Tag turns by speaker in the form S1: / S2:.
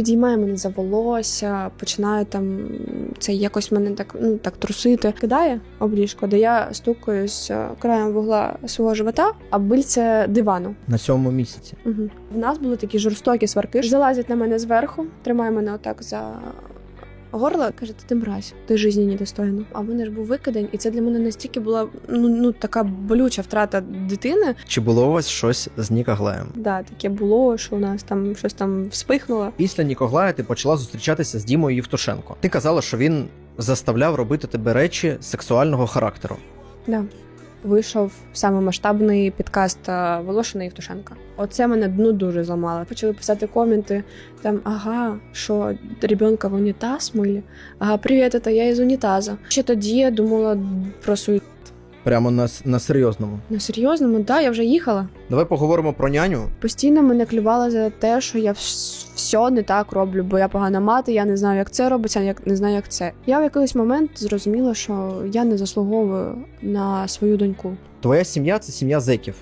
S1: підіймає мене за волосся, починає там це якось мене так, ну, так трусити. Кидає об ліжко, де я стукаюсь е, краєм вугла свого живота, а бильце дивану.
S2: На сьомому місяці.
S1: Угу. В нас були такі жорстокі сварки. Залазять на мене зверху, тримає мене отак за горло. Каже, ти мразь, ти житті недостойна. А в мене ж був викидень, і це для мене настільки була ну, ну така болюча втрата дитини.
S2: Чи було у вас щось з Нікоглаєм?
S1: Да, таке було, що у нас там щось там вспихнуло.
S2: Після Нікоглая ти почала зустрічатися з Дімою Євтушенко. Ти казала, що він заставляв робити тебе речі сексуального характеру.
S1: Да. Вийшов саме масштабний підкаст е, Волошина Євтушенка. Оце мене дну дуже зламало. Почали писати коменти там: ага, що ребенка в унітаз мили. Ага, привіт, це я із унітаза. Ще тоді я думала про свою
S2: Прямо на, с- на серйозному.
S1: на серйозному, да, я вже їхала.
S2: Давай поговоримо про няню.
S1: Постійно мене клювала за те, що я все не так роблю, бо я погана мати, я не знаю, як це робиться, як не знаю, як це. Я в якийсь момент зрозуміла, що я не заслуговую на свою доньку.
S2: Твоя сім'я це сім'я зеків.